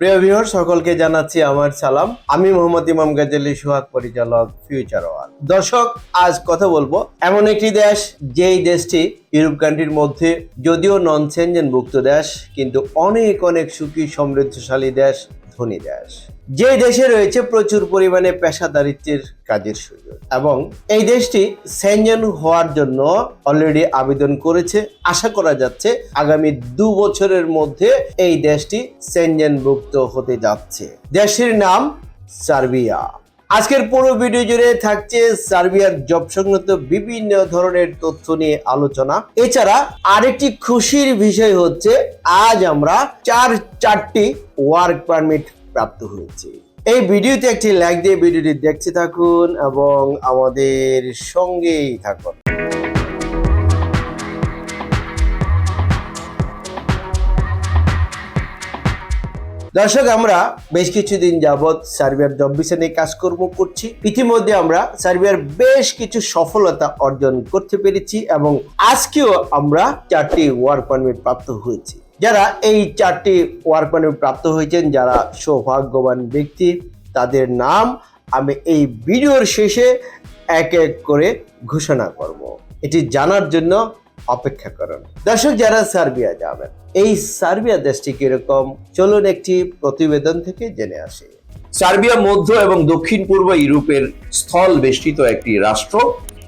প্রিয় ভিউয়ার সকলকে জানাচ্ছি আমার সালাম। আমি মোহাম্মদ ইমাম গাজী সোহাগ পরিচালক ফিউচার ওয়াল দর্শক, আজ কথা বলব এমন একটি দেশ, যেই দেশটি ইউরোপ কান্ট্রির মধ্যে যদিও নন সেঞ্জেনভুক্ত দেশ, কিন্তু অনেক অনেক সুখী, সমৃদ্ধশালী দেশ, ধনী দেশ। যে দেশে রয়েছে প্রচুর পরিমাণে পেশাদারিত্বের কাজের সুযোগ। এবং এই দেশটি সেনজেন হওয়ার জন্য অলরেডি আবেদন করেছে। আশা করা যাচ্ছে আগামী দু বছরের মধ্যে এই দেশটি সেনজেনভুক্ত হতে যাচ্ছে। দেশটির নাম সার্বিয়া। আজকের পুরো ভিডিও জুড়ে থাকছে সার্বিয়ার জব সংক্রান্ত বিভিন্ন ধরনের তথ্য নিয়ে আলোচনা। এছাড়া আরেকটি খুশির বিষয় হচ্ছে, আজ আমরা চার চারটি ওয়ার্ক পারমিট প্রাপ্ত হয়েছে। এই ভিডিওতে একটি লাইক দিয়ে ভিডিওটি দেখতে থাকুন এবং আমাদের সঙ্গেই থাকুন। দর্শক, আমরা বেশ কিছুদিন যাবৎ সার্বিয়ার জব ভিসা নিয়ে কাজকর্ম করছি। ইতিমধ্যে আমরা সার্বিয়ার বেশ কিছু সফলতা অর্জন করতে পেরেছি এবং আজকেও আমরা চারটি ওয়ার্ক পারমিট প্রাপ্ত হয়েছি। যারা এই চারটি ওয়ার্ক পারমিট প্রাপ্ত হয়েছেন, যারা সৌভাগ্যবান ব্যক্তি, তাদের নাম আমি এই ভিডিওর শেষে এক এক করে ঘোষণা করব। এটি জানার জন্য অপেক্ষা করুন। দর্শক, যারা সার্বিয়া যাবেন, এই সার্বিয়া দেশটি কীরকম? চলুন একটি প্রতিবেদন থেকে জেনে আসি। সার্বিয়া মধ্য এবং দক্ষিণ পূর্ব ইউরোপের স্থল বেষ্টিত একটি রাষ্ট্র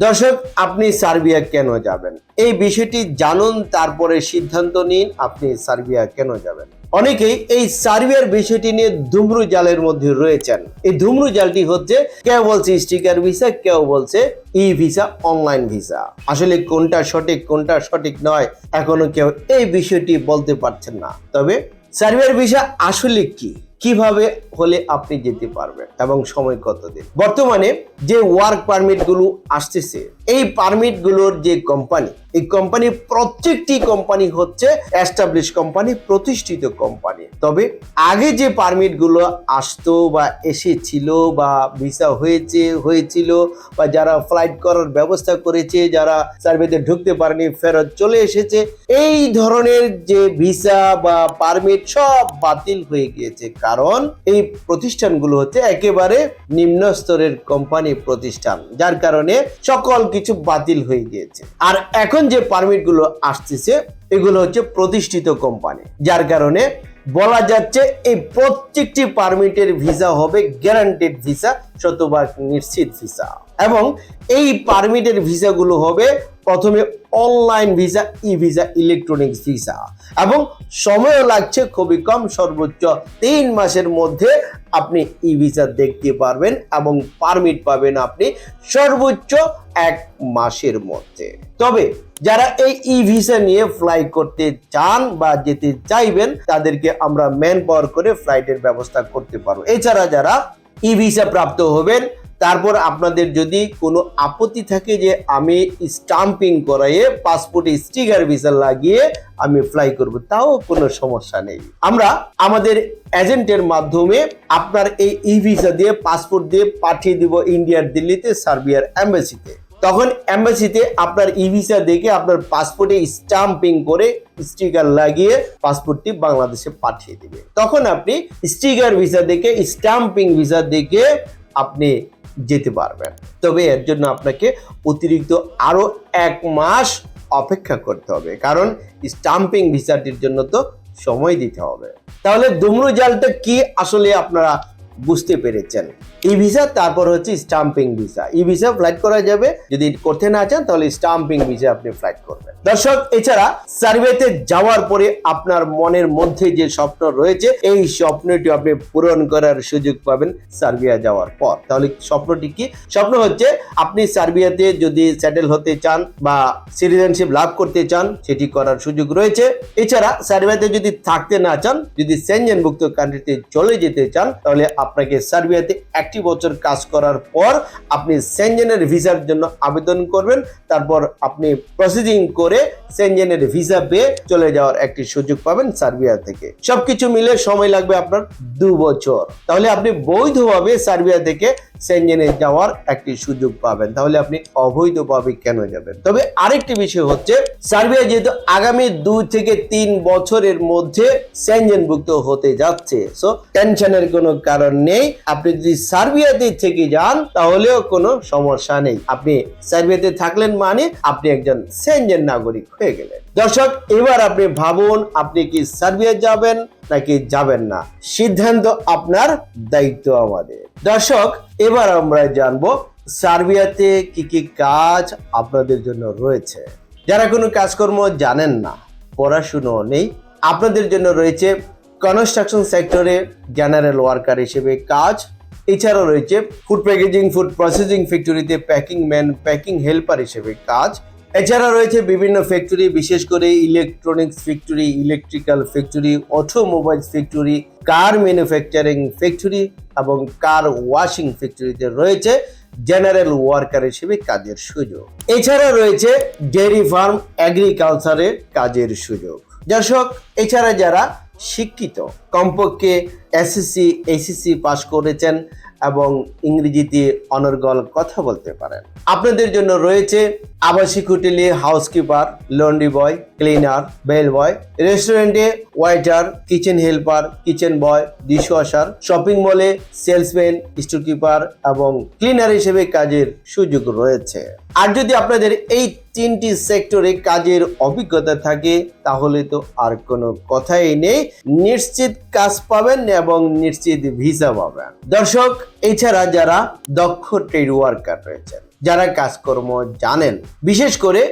দর্শক, আপনি সার্বিয়া কেন যাবেন? এই বিষয়টি জানুন, তারপরে সিদ্ধান্ত নিন, আপনি সার্বিয়া কেন যাবেন? অনেকেই এই সার্বিয়ার বিষয়টি নিয়ে ধুমরু জালের মধ্যে রয়েছেন। এই ধুমরু জালটি হচ্ছে, কেউ বলছে স্টিকার ভিসা, কেউ বলছে ই ভিসা অনলাইন ভিসা। আসলে কোনটা সঠিক কোনটা সঠিক নয়, এখনও কেউ এই বিষয়টি বলতে পারছেন না। তবে সার্বিয়ার ভিসা আসলে কি? কীভাবে হলে আপনি যেতে পারবেন এবং সময় কত দিন বর্তমানে যে ওয়ার্ক পারমিটগুলো আসতেছে এই পারমিটগুলোর যে কোম্পানি এই কোম্পানি প্রত্যেকটি কোম্পানি হচ্ছে এস্টাবলিশ কোম্পানি প্রতিষ্ঠিত কোম্পানি তবে আগে যে পারমিটগুলো আসতো বা এসেছিল বা ভিসা হয়েছে, হয়েছিল বা যারা ফ্লাইট করার ব্যবস্থা করেছে, যারা সার্ভেতে ঢুকতে পারেনি, ফেরত চলে এসেছে, এই ধরনের যে ভিসা বা পারমিট সব বাতিল হয়ে গিয়েছে। কারণ এই প্রতিষ্ঠানগুলো হচ্ছে একেবারে নিম্ন স্তরের কোম্পানি প্রতিষ্ঠান। যার কারণে সকল কিছু বাতিল হয়ে গিয়েছে। আর এখন যে পারমিটগুলো আসতেছে, এগুলো হচ্ছে প্রতিষ্ঠিত কোম্পানি যার কারণে বলা যাচ্ছে এই প্রত্যেকটি পারমিটের ভিসা হবে গ্যারান্টেড ভিসা শতভাগ নিশ্চিত ভিসা এবং এই পারমিটের ভিসাগুলো হবে প্রথমে online visa E visa electronics visa এবং সময়ও লাগছে খুবই কম, সর্বোচ্চ তিন মাসের মধ্যে আপনি ই ভিসা দেখতে পারবেন এবং পারমিট পাবেন আপনি সর্বোচ্চ এক মাসের মধ্যে। তবে যারা এই ই ভিসা নিয়ে ফ্লাই করতে চান বা যেতে চাইবেন, তাদেরকে আমরা ম্যান পাওয়ার করে ফ্লাইটের ব্যবস্থা করতে পারব। এছাড়া যারা ই ভিসা প্রাপ্ত হবেন, তারপর আপনাদের যদি কোনো আপত্তি থাকে যে আমি স্টাম্পিং করাইয়ে পাসপোর্টে স্টিকার ভিসা লাগিয়ে আমি ফ্লাই করব, তাও কোনো সমস্যা নেই। আমরা আমাদের এজেন্টের মাধ্যমে আপনার এই ই ভিসা দিয়ে পাসপোর্ট দিয়ে পাঠিয়ে দিব ইন্ডিয়ার দিল্লিতে, সার্বিয়ার এম্বাসিতে তখন এম্বাসিতে আপনার ই ভিসা দেখে আপনার পাসপোর্টে স্টাম্পিং করে স্টিকার লাগিয়ে পাসপোর্টটি বাংলাদেশে পাঠিয়ে দেবে। তখন আপনি স্টিকার ভিসা দেখে, স্টাম্পিং ভিসা দেখে আপনি যেতে পারবেন। তবে এর জন্য আপনাকে অতিরিক্ত আরও এক মাস অপেক্ষা করতে হবে। কারণ স্টাম্পিং ভিসাটির জন্য তো সময় দিতে হবে। তাহলে দুমরু জালটা কি আসলে আপনারা বুঝতে পেরেছেন? ই ভিসা তারপর হচ্ছে stamping visa E visa flight করা যাবে। যদি করতে না চান, তাহলে স্টাম্পিং ভিসা আপনি ফ্লাইট করবেন। দর্শক, এছাড়া সার্ভেতে যাওয়ার পরে আপনার মনের মধ্যে যে স্বপ্ন রয়েছে, এই স্বপ্নটি আপনি পূরণ করার সুযোগ পাবেন সার্বিয়া যাওয়ার পর। তাহলে স্বপ্নটি কি? স্বপ্ন হচ্ছে, আপনি সার্বিয়াতে যদি সেটেল হতে চান বা সিটিজেনশিপ লাভ করতে চান, সেটি করার সুযোগ রয়েছে। এছাড়া সার্বিয়াতে যদি থাকতে না চান, যদি সেনজেনভুক্ত কান্ট্রিতে চলে যেতে চান, তাহলে আপনাকে সার্বিয়াতে এক একটি বছর কাজ করার পর আপনি সেনজেনের ভিসার জন্য আবেদন করবেন। তারপর আপনি প্রসিডিং করে সেনজেনের ভিসা পেয়ে চলে যাওয়ার একটি সুযোগ পাবেন সার্বিয়া থেকে। সবকিছু মিলে সময় লাগবে আপনার দু বছর। তাহলে আপনি বৈধভাবে সার্বিয়া থেকে সেনজেনে যাওয়ার একটি সুযোগ পাবেন। তাহলে আপনি অবৈধভাবে কেন যাবেন? তবে আরেকটি বিষয় হচ্ছে, সার্বিয়া যেহেতু আগামী দুই থেকে তিন বছরের মধ্যে সেনজেনভুক্ত হতে যাচ্ছে। সো টেনশনের কোনো কারণ নেই। আপনি যদি সার্বিয়াতে থেকে যান, তাহলেও কোনো সমস্যা নেই। আপনি সার্বিয়াতে থাকলেন মানে আপনি একজন সেনজেন নাগরিক হয়ে গেলেন। দর্শক, এবার আপনি ভাবুন, আপনি কি সার্বিয়া যাবেন নাকি যাবেন না? সিদ্ধান্ত আপনার দায়িত্ব আমাদের। দর্শক, এবার আমরা জানব সার্বিয়াতে কি কি কাজ আপনাদের জন্য রয়েছে। যারা কোনো কাজকর্ম জানেন না, পড়াশুনো নেই, আপনাদের জন্য রয়েছে কনস্ট্রাকশন সেক্টরে জেনারেল ওয়ার্কার হিসেবে কাজ এছাড়াও রয়েছে ফুড প্যাকেজিং ফুড প্রসেসিং ফ্যাক্টরিতে প্যাকিং ম্যান প্যাকিং হেল্পার হিসেবে কাজ। এছাড়া রয়েছে বিভিন্ন ফ্যাক্টরি বিশেষ করে electronics factory electrical factory automobiles factory car manufacturing factory এবং কার ওয়াশিং ফ্যাক্টরিতে রয়েছে জেনারেল ওয়ার্কার হিসেবে কাজের সুযোগ। এছাড়া রয়েছে ডেয়ারি ফার্ম এগ্রিকালচারে কাজের সুযোগ। দর্শক, এছাড়া যারা শিক্ষিত। কমপক্ষে এসএসসি এসএসসি পাশ করেছেন এবং ইংরেজিতে অনর্গল কথা বলতে পারেন। আপনাদের জন্য রয়েছে আবাসিক হোটেলে housekeeper, laundry boy, cleaner, bell boy, রেস্টুরেন্টে waiter, kitchen helper, kitchen boy, dishwasher, shopping মলে সেলসম্যান স্টোর কিপার এবং ক্লিনার হিসেবে কাজের সুযোগ রয়েছে। আর যদি আপনাদের এই তিনটি সেক্টরে কাজের অভিজ্ঞতা থাকে, তাহলে তো আর কোনো কথাই নেই। নিশ্চিত কাজ পাবেন এবং নিশ্চিত ভিসা পাবেন। দর্শক, এছাড়া যারা দক্ষ ট্রেড ওয়ার্কার রয়েছেন, যারা কাজকর্ম জানেন, বিশেষ করে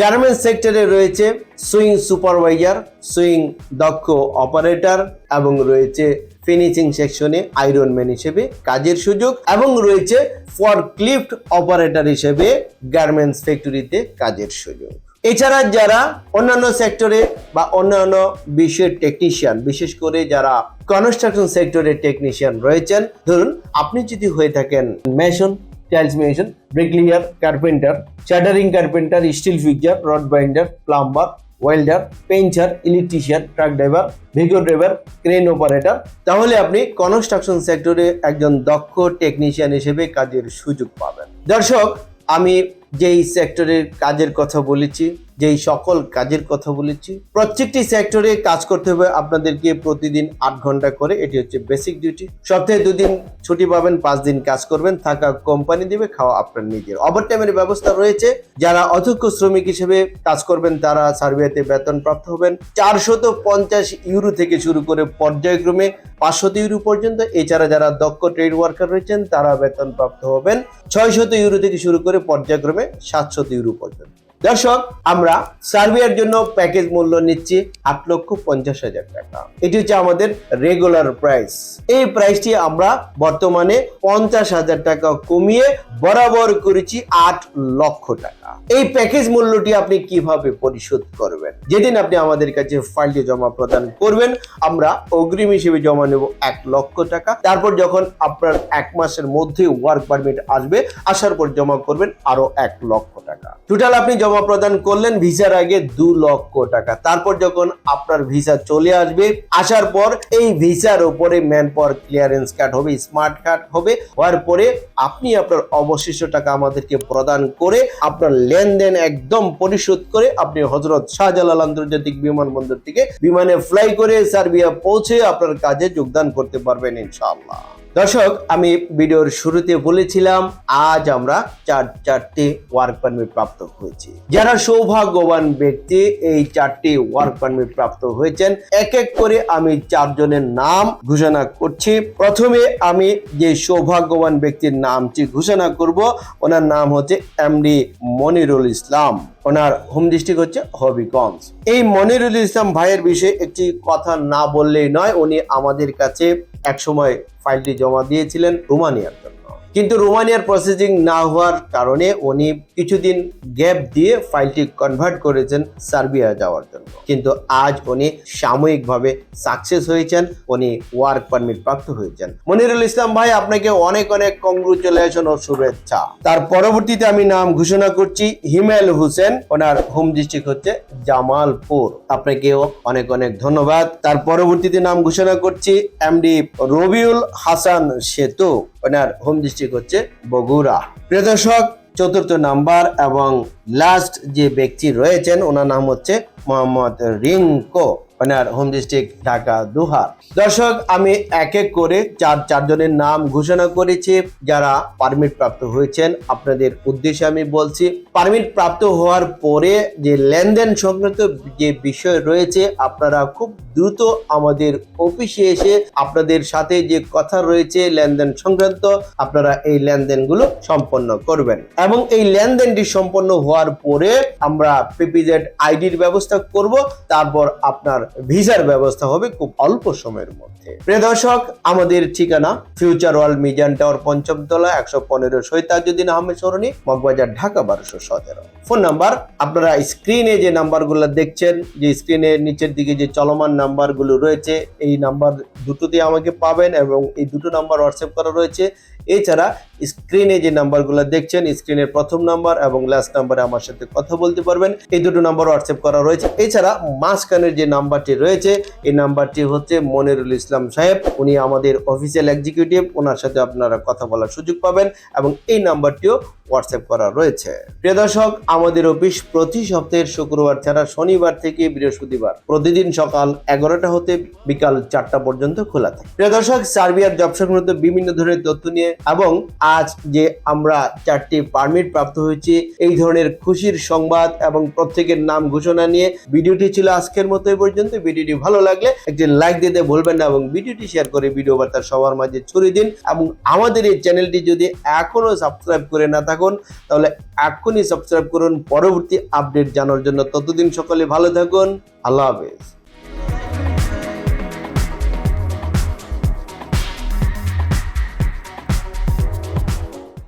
গার্মেন্টস সেক্টরে রয়েছে সুইং সুপারভাইজার সুইং দক্ষ অপারেটর এবং রয়েছে ফিনিশিং সেকশনে আয়রন ম্যান হিসেবে কাজের সুযোগ এবং রয়েছে ফর ক্লিফট অপারেটর হিসেবে গার্মেন্টস ফ্যাক্টরিতে কাজের সুযোগ। এছাড়া যারা অন্যান্য সেক্টরে বা অন্যান্য বিষয়ের টেকনিশিয়ান বিশেষ করে যারা কনস্ট্রাকশন সেক্টরে টেকনিশিয়ান রয়েছেন, ধরুন আপনি যদি হয়ে থাকেন mason tiles mason bricklayer carpenter shuttering carpenter steel fixer rod binder plumber welder painter electrician truck driver vehicle driver crane operator তাহলে আপনি কনস্ট্রাকশন সেক্টরে একজন দক্ষ টেকনিশিয়ান হিসেবে কাজের সুযোগ পাবেন। দর্শক, আমি যেই সেক্টরের কাজের কথা বলেছি, যেই সকল কাজের কথা বলেছি, প্রত্যেকটি সেক্টরে কাজ করতে হবে আপনাদেরকে প্রতিদিন আট ঘণ্টা করে, এটি হচ্ছে বেসিক ডিউটি সপ্তাহে দুদিন ছুটি পাবেন, পাঁচ দিন কাজ করবেন, থাকা কোম্পানি দিবে, খাওয়া আপনার নিজের। ওভার টাইমের ব্যবস্থা রয়েছে। যারা অধ্যক্ষ শ্রমিক হিসেবে কাজ করবেন, তারা সার্বিয়াতে বেতন প্রাপ্ত হবেন। চারশত পঞ্চাশ ইউরো থেকে শুরু করে পর্যায়ক্রমে পাঁচশত ইউরো পর্যন্ত। এছাড়া যারা দক্ষ ট্রেড ওয়ার্কার রয়েছেন, তারা বেতন প্রাপ্ত হবেন। ছয়শত ইউরো থেকে শুরু করে পর্যায়ক্রমে সাতশত ইউরো পর্যন্ত দর্শক, আমরা সার্বিয়ার জন্য প্যাকেজ মূল্য নিচ্ছি আট লক্ষ পঞ্চাশ হাজার টাকা। এটি হচ্ছে আমাদের রেগুলার প্রাইস এই প্রাইসটি আমরা বর্তমানে পঞ্চাশ হাজার টাকা কমিয়ে বরাবর করেছি আট লক্ষ টাকা। এই প্যাকেজ মূল্যটি আপনি কীভাবে পরিশোধ করবেন? যেদিন আপনি আমাদের কাছে ফাইলটি জমা প্রদান করবেন, আমরা অগ্রিম হিসেবে জমা নেব এক লক্ষ টাকা। তারপর যখন আপনার এক মাসের মধ্যে ওয়ার্ক পারমিট আসবে, আসার পর জমা করবেন আরও এক লক্ষ টাকা। টোটাল আপনি জমা প্রদান করলেন ভিসার আগে দু লক্ষ টাকা। তারপর যখন আপনার ভিসা চলে আসবে, আসার পর এই ভিসার উপরে ম্যান পাওয়ার ক্লিয়ারেন্স কার্ড হবে, স্মার্ট কার্ড হবে। হওয়ার পরে আপনি আপনার অবশিষ্ট টাকা আমাদেরকে প্রদান করে আপনার লেনদেন একদম পরিশোধ করে আপনি হজরত শাহজালাল আন্তর্জাতিক বিমানবন্দর থেকে বিমানে ফ্লাই করে সার্বিয়া পৌঁছে আপনার কাজে যোগদান করতে পারবেন ইনশাআল্লাহ। দর্শক, আমি ভিডিওর শুরুতে বলেছিলাম, আজ আমরা চার, চারটি ওয়ার্ক পারমিট প্রাপ্ত হয়েছি। যারা সৌভাগ্যবান ব্যক্তি, এই চারটি ওয়ার্ক পারমিট প্রাপ্ত হয়েছেন এক এক করে আমি চারজনের নাম ঘোষণা করছি। প্রথমে আমি যে সৌভাগ্যবান ব্যক্তির নামটি ঘোষণা করব, ওনার নাম হচ্ছে এমডি মনিরুল ইসলাম। ওনার হোম ডিস্ট্রিক্ট হচ্ছে হবিগঞ্জ। এই মনিরুল ইসলাম ভাইয়ের বিষয়ে একটি কথা না বললেই নয়, উনি আমাদের কাছে এক সময় ফাইলটি জমা দিয়েছিলেন রোমানিয়ার জন্য। কিন্তু রোমানিয়ার প্রসেসিং না হওয়ার কারণে উনি কিছুদিন গ্যাপ দিয়ে ফাইলটি কনভার্ট করেছেন সার্বিয়া যাওয়ার জন্য। কিন্তু আজ উনি সাময়িকভাবে সাকসেস হয়েছেন, উনি ওয়ার্ক পারমিট প্রাপ্ত হয়েছেন। মনিরুল ইসলাম ভাই, আপনাকে অনেক অনেক কংগ্রুচুলেশন ও শুভেচ্ছা। তার পরবর্তীতে আমি নাম ঘোষণা করছি হিমেল হোসেন, ওনার হোম ডিস্ট্রিক্ট হচ্ছে জামালপুর। আপনাকেও অনেক অনেক ধন্যবাদ। তার পরবর্তীতে নাম ঘোষণা করছি এমডি রবিউল হাসান সেতু। ওনার হোম ডিস্ট্রিক্ট হচ্ছে বগুড়া। প্রিয় দর্শক, চতুর্থ নাম্বার এবং লাস্ট যে ব্যক্তি রয়েছেন, ওনার নাম হচ্ছে মোহাম্মদ রিঙ্কো ওনার হোম ডিস্ট্রিক্ট ঢাকা দুহার দর্শক, আমি এক এক করে চার চারজনের নাম ঘোষণা করেছি, যারা পারমিট প্রাপ্ত হয়েছেন। আপনাদের উদ্দেশ্যে আমি বলছি পারমিট প্রাপ্ত হওয়ার পরে যে লেনদেন সংক্রান্ত যে বিষয় রয়েছে, আপনারা খুব দ্রুত আমাদের অফিসে এসে আপনাদের সাথে যে কথা রয়েছে লেনদেন সংক্রান্ত, আপনারা এই লেনদেনগুলো সম্পন্ন করবেন। এবং এই লেনদেনটি সম্পন্ন হওয়ার পরে আমরা পিপিজেড আইডির ব্যবস্থা করব, তারপর আপনার ভিসার ব্যবস্থা হবে খুব অল্প সময়ের মধ্যে। প্রিয় দর্শক, আমাদের ঠিকানা ফিউচার ওয়ার্ল্ড মিজান টাওয়ার পঞ্চম তলা একশো পনেরো সৈতাজুদ্দিন আহমেদ সরণি, মগবাজার, ঢাকা বারোশো সতেরো। ফোন নাম্বার, আপনারা স্ক্রিনে যে নাম্বারগুলো দেখছেন, যে স্ক্রিনের নিচের দিকে যে চলমান নাম্বারগুলো রয়েছে, এই নাম্বার দুটোতে আমাকে পাবেন এবং এই দুটো নাম্বার হোয়াটসঅ্যাপ করা রয়েছে। এছাড়া স্ক্রিনে যে নাম্বারগুলো দেখছেন স্ক্রিনের প্রথম নাম্বার এবং লাস্ট নাম্বারে আমার সাথে কথা বলতে পারবেন। এই দুটো নাম্বার হোয়াটসঅ্যাপ করা রয়েছে। এছাড়া মাঝখানের যে নাম্বারটি রয়েছে, এই নাম্বারটি হচ্ছে মনিরুল ইসলাম সাহেব। উনি আমাদের অফিসিয়াল এক্সিকিউটিভ ওনার সাথে আপনারা কথা বলার সুযোগ পাবেন এবং এই নাম্বারটিও হোয়াটসঅ্যাপ করা রয়েছে। প্রিয় দর্শক, আমাদের অফিস প্রতি সপ্তাহের শুক্রবার ছাড়া শনিবার থেকে বৃহস্পতিবার প্রতিদিন সকাল এগারোটা হতে বিকাল চারটা পর্যন্ত খোলা থাকে। প্রিয় দর্শক, সার্বিয়ার জব সংক্রান্ত বিভিন্ন ধরনের তথ্য নিয়ে এবং আজ যে আমরা চারটি পারমিট প্রাপ্ত হয়েছি, এই ধরনের খুশির সংবাদ এবং প্রত্যেকের নাম ঘোষণা নিয়ে ভিডিওটি ছিল আজকের মতো পর্যন্ত। ভিডিওটি ভালো লাগলে একটি লাইক দিতে ভুলবেন না এবং ভিডিওটি শেয়ার করে ভিডিও বার্তা সবার মাঝে ছড়িয়ে দিন এবং আমাদের এই চ্যানেলটি যদি এখনও সাবস্ক্রাইব করে না থাকুন। তাহলে এখনই সাবস্ক্রাইব করুন। পরবর্তী আপডেট জানার জন্য ততদিন সকলে ভালো থাকুন। আল্লাহ হাফেজ।